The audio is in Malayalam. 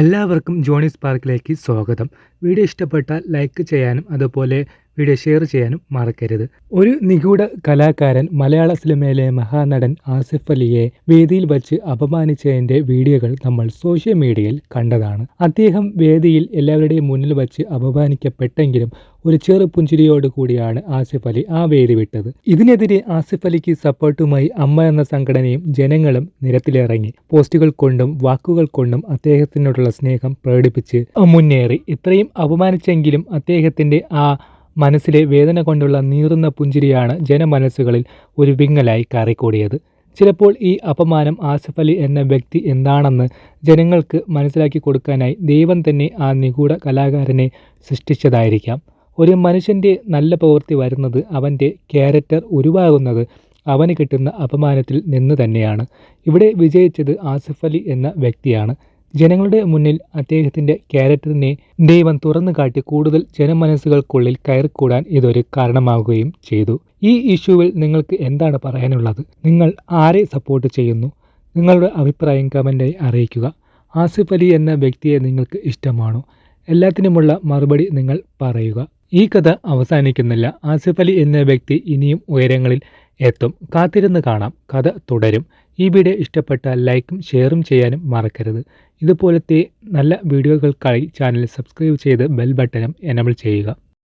എല്ലാവർക്കും ജോണീസ് പാർക്കിലേക്ക് സ്വാഗതം. വീഡിയോ ഇഷ്ടപ്പെട്ടാൽ ലൈക്ക് ചെയ്യാനും അതുപോലെ വീഡിയോ ഷെയർ ചെയ്യാനും മറക്കരുത്. ഒരു നിഗൂഢ കലാകാരൻ മലയാള സിനിമയിലെ മഹാനടൻ ആസിഫ് അലിയെ വേദിയിൽ വച്ച് അപമാനിച്ചതിന്റെ വീഡിയോകൾ നമ്മൾ സോഷ്യൽ മീഡിയയിൽ കണ്ടതാണ്. അദ്ദേഹം വേദിയിൽ എല്ലാവരുടെയും മുന്നിൽ വച്ച് അപമാനിക്കപ്പെട്ടെങ്കിലും ഒരു ചെറു പുഞ്ചിരിയോട് കൂടിയാണ് ആസിഫ് അലി ആ വേദി വിട്ടത്. ഇതിനെതിരെ ആസിഫ് അലിക്ക് സപ്പോർട്ടുമായി അമ്മ എന്ന സംഘടനയും ജനങ്ങളും നിരത്തിലിറങ്ങി. പോസ്റ്റുകൾ കൊണ്ടും വാക്കുകൾ കൊണ്ടും അദ്ദേഹത്തിനോടുള്ള സ്നേഹം പ്രകടിപ്പിച്ച് മുന്നേറി. ഇത്രയും അപമാനിച്ചെങ്കിലും അദ്ദേഹത്തിന്റെ ആ മനസ്സിലെ വേദന കൊണ്ടുള്ള നീറുന്ന പുഞ്ചിരിയാണ് ജനമനസ്സുകളിൽ ഒരു വിങ്ങലായി കയറിക്കൂടിയത്. ചിലപ്പോൾ ഈ അപമാനം ആസിഫ് അലി എന്ന വ്യക്തി എന്താണെന്ന് ജനങ്ങൾക്ക് മനസ്സിലാക്കി കൊടുക്കാനായി ദൈവം തന്നെ ആ നിഗൂഢ കലാകാരനെ സൃഷ്ടിച്ചതായിരിക്കാം. ഒരു മനുഷ്യന്റെ നല്ല പ്രവൃത്തി വരുന്നത് അവന്റെ ക്യാരക്ടർ ഉരുവാകുന്നത് അവന് കിട്ടുന്ന അപമാനത്തിൽ നിന്ന് തന്നെയാണ്. ഇവിടെ വിജയിച്ചത് ആസിഫ് അലി എന്ന വ്യക്തിയാണ്. ജനങ്ങളുടെ മുന്നിൽ അദ്ദേഹത്തിന്റെ ക്യാരക്ടറിനെ ദൈവം തുറന്നു കാട്ടി കൂടുതൽ ജനമനസ്സുകൾക്കുള്ളിൽ കയറിക്കൂടാൻ ഇതൊരു കാരണമാവുകയും ചെയ്തു. ഈ ഇഷ്യൂവിൽ നിങ്ങൾക്ക് എന്താണ് പറയാനുള്ളത്? നിങ്ങൾ ആരെ സപ്പോർട്ട് ചെയ്യുന്നു? നിങ്ങളുടെ അഭിപ്രായം കമന്റായി അറിയിക്കുക. ആസിഫ് അലി എന്ന വ്യക്തിയെ നിങ്ങൾക്ക് ഇഷ്ടമാണോ? എല്ലാത്തിനുമുള്ള മറുപടി നിങ്ങൾ പറയുക. ഈ കഥ അവസാനിക്കുന്നില്ല. ആസിഫ് അലി എന്ന വ്യക്തി ഇനിയും ഉയരങ്ങളിൽ എത്തും. കാത്തിരുന്ന് കാണാം. കഥ തുടരും. ഈ വീഡിയോ ഇഷ്ടപ്പെട്ട ലൈക്കും ഷെയറും ചെയ്യാനും മറക്കരുത്. ഇതുപോലത്തെ നല്ല വീഡിയോകൾക്കായി ചാനൽ സബ്സ്ക്രൈബ് ചെയ്ത് ബെൽ ബട്ടനും എനബിൾ ചെയ്യുക.